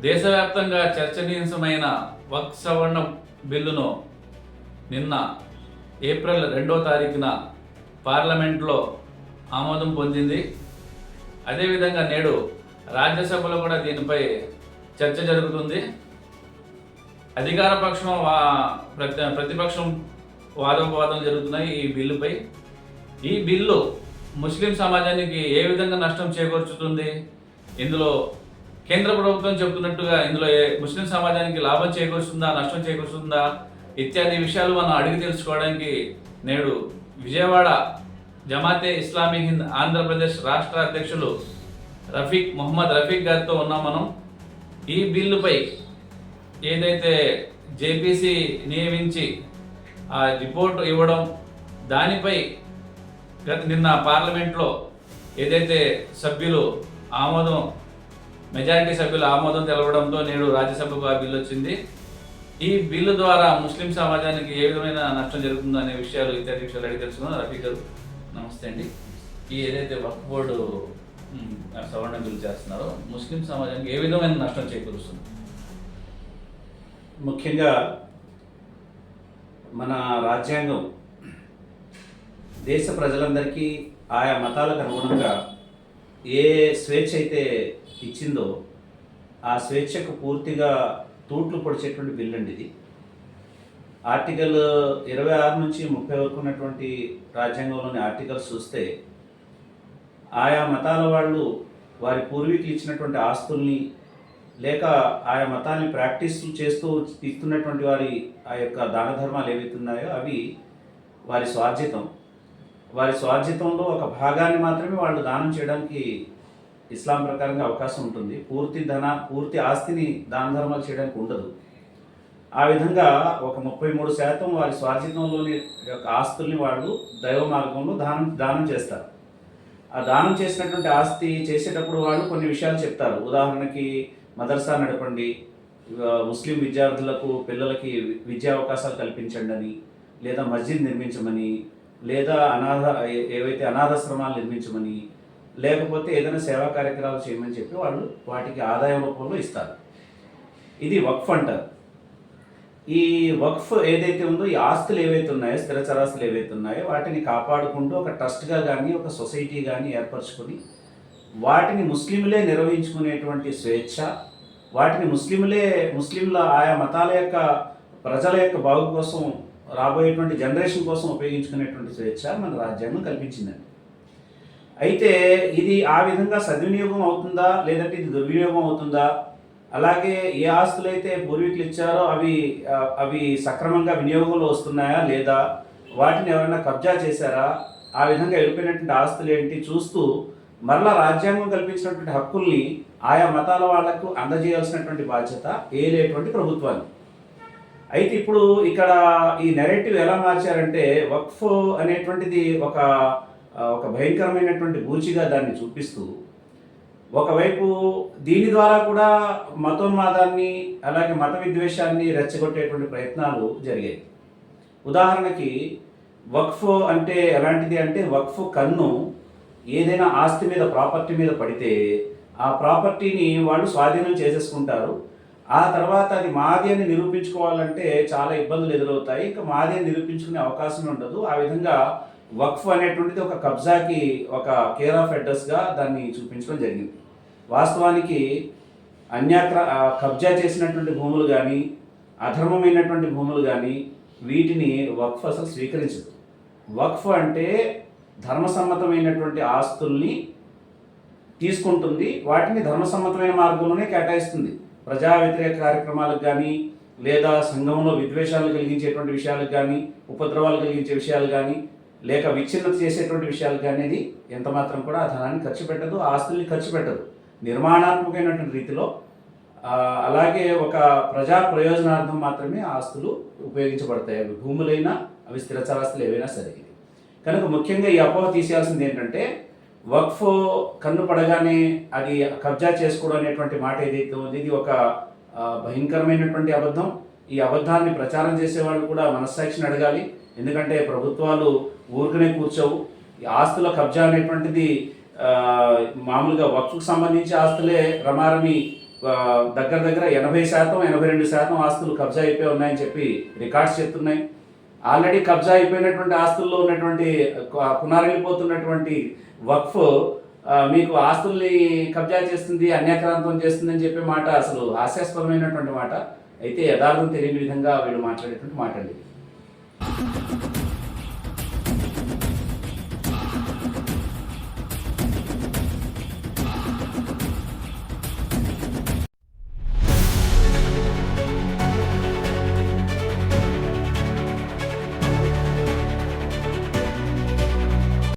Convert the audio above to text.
దేశవ్యాప్తంగా చర్చనీయాంశమైన వక్ సవరణ బిల్లును నిన్న ఏప్రిల్ రెండో తారీఖున పార్లమెంట్లో ఆమోదం పొందింది. అదేవిధంగా నేడు రాజ్యసభలో కూడా దీనిపై చర్చ జరుగుతుంది. అధికార పక్షం వా- ప్రతి ప్రతిపక్షం వాదోపవాదం జరుగుతున్నాయి ఈ బిల్లుపై. ఈ బిల్లు ముస్లిం సమాజానికి ఏ విధంగా నష్టం చేకూర్చుతుంది? ఇందులో కేంద్ర ప్రభుత్వం చెబుతున్నట్టుగా ఇందులో ముస్లిం సమాజానికి లాభం చేకూరుస్తుందా నష్టం చేకూరుస్తుందా ఇత్యాది విషయాలు మనం అడిగి తెలుసుకోవడానికి నేడు విజయవాడ జమాతే ఇస్లామీ హింద్ ఆంధ్రప్రదేశ్ రాష్ట్ర అధ్యక్షులు రఫీక్ మొహమ్మద్ రఫీక్ గారితో ఉన్నాం మనం. ఈ బిల్లుపై ఏదైతే జేపీసీ నియమించి ఆ రిపోర్ట్ ఇవ్వడం దానిపై గత నిన్న పార్లమెంట్లో ఏదైతే సభ్యులు ఆమోదం మెజారిటీ సభ్యులు ఆమోదం తెలవడంతో నేడు రాజ్యసభకు ఆ బిల్లు వచ్చింది. ఈ బిల్లు ద్వారా ముస్లిం సమాజానికి ఏ విధమైన నష్టం జరుగుతుందో అనే విషయాలు ఇత్యాది విషయాలు అడిగి తెలుసుకున్నాం రఫీక్ గారు నమస్తే అండి. ఈ ఏదైతే వక్ఫ్ బోర్డు సవరణ బిల్లు చేస్తున్నారో ముస్లిం సమాజానికి ఏ విధమైన నష్టం చేకూరుస్తుంది? ముఖ్యంగా మన రాజ్యాంగం దేశ ప్రజలందరికీ ఆయా మతాలకు అనుగుణంగా ఏ స్వేచ్ఛ అయితే ఇచ్చిందో ఆ స్వేచ్ఛకు పూర్తిగా తూట్లు పొడిచేటువంటి బిల్ అండి ఇది. ఆర్టికల్ ఇరవై ఆరు నుంచి ముప్పై వరకు ఉన్నటువంటి రాజ్యాంగంలోని ఆర్టికల్స్ చూస్తే ఆయా మతాల వాళ్ళు వారి పూర్వీకులు ఇచ్చినటువంటి ఆస్తుల్ని లేక ఆయా మతాన్ని ప్రాక్టీస్ చేస్తూ ఇస్తున్నటువంటి వారి ఆ యొక్క దాన ధర్మాలు ఏవైతున్నాయో అవి వారి స్వార్జితం. వారి స్వార్జితంలో ఒక భాగాన్ని మాత్రమే వాళ్ళు దానం చేయడానికి ఇస్లాం ప్రకారంగా అవకాశం ఉంటుంది. పూర్తి ధన పూర్తి ఆస్తిని దాన ధర్మాలు చేయడానికి ఉండదు. ఆ విధంగా ఒక ముప్పై మూడు శాతం వారి స్వార్జితంలోని యొక్క ఆస్తుల్ని వాళ్ళు దైవ మార్గంలో దానం దానం చేస్తారు. ఆ దానం చేసినటువంటి ఆస్తి చేసేటప్పుడు వాళ్ళు కొన్ని విషయాలు చెప్తారు. ఉదాహరణకి మదర్సా నడపండి ముస్లిం విద్యార్థులకు పిల్లలకి విద్యా అవకాశాలు కల్పించండి అని లేదా మస్జిద్ నిర్మించమని లేదా అనాథ ఏవైతే అనాథాశ్రమాలు నిర్మించమని లేకపోతే ఏదైనా సేవా కార్యక్రమాలు చేయమని చెప్పి వాళ్ళు వాటికి ఆదాయం రూపంలో ఇస్తారు. ఇది వక్ఫ్ అంటారు. ఈ వక్ఫ్ ఏదైతే ఉందో ఈ ఆస్తులు ఏవైతే ఉన్నాయో స్థిరచరాస్తులు ఏవైతే ఉన్నాయో వాటిని కాపాడుకుంటూ ఒక ట్రస్ట్గా కానీ ఒక సొసైటీ కానీ ఏర్పరచుకొని వాటిని ముస్లింలే నిర్వహించుకునేటువంటి స్వేచ్ఛ వాటిని ముస్లింలే ముస్లింల ఆయా మతాల యొక్క ప్రజల యొక్క బాగు కోసం రాబోయేటువంటి జనరేషన్ కోసం ఉపయోగించుకునేటువంటి స్వేచ్ఛ మన రాజ్యాంగం కల్పించిందండి. అయితే ఇది ఆ విధంగా సద్వినియోగం అవుతుందా? లేదంటే ఇది దుర్వినియోగం అవుతుందా? అలాగే ఏ ఆస్తులు అయితే పూర్వీకులు ఇచ్చారో అవి అవి సక్రమంగా వినియోగంలో వస్తున్నాయా లేదా? వాటిని ఎవరైనా కబ్జా చేశారా? ఆ విధంగా వెళ్ళిపోయినటువంటి ఆస్తులు ఏంటి? చూస్తూ మరలా రాజ్యాంగం కల్పించినటువంటి హక్కుల్ని ఆయా మతాల వాళ్ళకు అందజేయాల్సినటువంటి బాధ్యత ఏలేటువంటి ప్రభుత్వాన్ని అయితే ఇప్పుడు ఇక్కడ ఈ నెరేటివ్ ఎలా మార్చారంటే వక్ఫ్ అనేటువంటిది ఒక ఒక భయంకరమైనటువంటి బూచిగా దాన్ని చూపిస్తూ ఒకవైపు దీని ద్వారా కూడా మతోన్మాదాన్ని అలాగే మత విద్వేషాన్ని రెచ్చగొట్టేటువంటి ప్రయత్నాలు జరిగాయి. ఉదాహరణకి వక్ఫ్ అంటే ఎలాంటిది అంటే వక్ఫ్ కన్ను ఏదైనా ఆస్తి మీద ప్రాపర్టీ మీద పడితే ఆ ప్రాపర్టీని వాళ్ళు స్వాధీనం చేసేసుకుంటారు. ఆ తర్వాత అది మాది అని నిరూపించుకోవాలంటే చాలా ఇబ్బందులు ఎదురవుతాయి. ఇంకా మాది అని నిరూపించుకునే అవకాశం ఉండదు. ఆ విధంగా వక్ఫ్ అనేటువంటిది ఒక కబ్జాకి ఒక కేర్ ఆఫ్ అడ్రస్గా దాన్ని చూపించడం జరిగింది. వాస్తవానికి అన్యాక్ర కబ్జా చేసినటువంటి భూములు కానీ అధర్మమైనటువంటి భూములు కానీ వీటిని వక్ఫ్ అసలు స్వీకరించదు. వక్ఫ్ అంటే ధర్మసమ్మతమైనటువంటి ఆస్తుల్ని తీసుకుంటుంది. వాటిని ధర్మసమ్మతమైన మార్గంలోనే కేటాయిస్తుంది. ప్రజా వ్యతిరేక కార్యక్రమాలకు కానీ లేదా సంఘంలో విద్వేషాలు కలిగించేటువంటి విషయాలకు కానీ ఉపద్రవాలు కలిగించే విషయాలు కానీ లేక విచ్ఛిన్నత చేసేటువంటి విషయాలు కానీ అది ఎంతమాత్రం కూడా ఆ ధనాన్ని ఖర్చు పెట్టదు ఆస్తుల్ని ఖర్చు పెట్టదు. నిర్మాణాత్మకమైనటువంటి రీతిలో అలాగే ఒక ప్రజా ప్రయోజనార్థం మాత్రమే ఆస్తులు ఉపయోగించబడతాయి. అవి భూములైనా అవి స్థిరచరాస్తులు ఏవైనా సరే కనుక ముఖ్యంగా ఈ అపోహ తీసేయాల్సింది ఏంటంటే వక్ఫ్ కన్ను పడగానే అది కబ్జా చేసుకోవడం అనేటువంటి మాట ఏదైతే ఉంది ఇది ఒక భయంకరమైనటువంటి అబద్ధం. ఈ అబద్ధాన్ని ప్రచారం చేసేవాళ్ళు కూడా మనస్సాక్షిని అడగాలి. ఎందుకంటే ప్రభుత్వాలు ఊరికనే కూర్చోవు. ఈ ఆస్తుల కబ్జా అనేటువంటిది మామూలుగా వక్ఫ్కు సంబంధించి ఆస్తులే రమారమి దగ్గర దగ్గర ఎనభై శాతం ఎనభై రెండు శాతం ఆస్తులు కబ్జా అయిపోయి ఉన్నాయని చెప్పి రికార్డ్స్ చెప్తున్నాయి. ఆల్రెడీ కబ్జా అయిపోయినటువంటి ఆస్తుల్లో ఉన్నటువంటి కు- కునారిల్లిపోతున్నటువంటి వక్ఫ్ మీకు ఆస్తుల్ని కబ్జా చేస్తుంది అన్యాక్రాంతం చేస్తుంది అని చెప్పే మాట అసలు హాస్యాస్పదమైనటువంటి మాట. అయితే యథార్థం తెలియని విధంగా వీళ్ళు మాట్లాడేటువంటి మాట అండి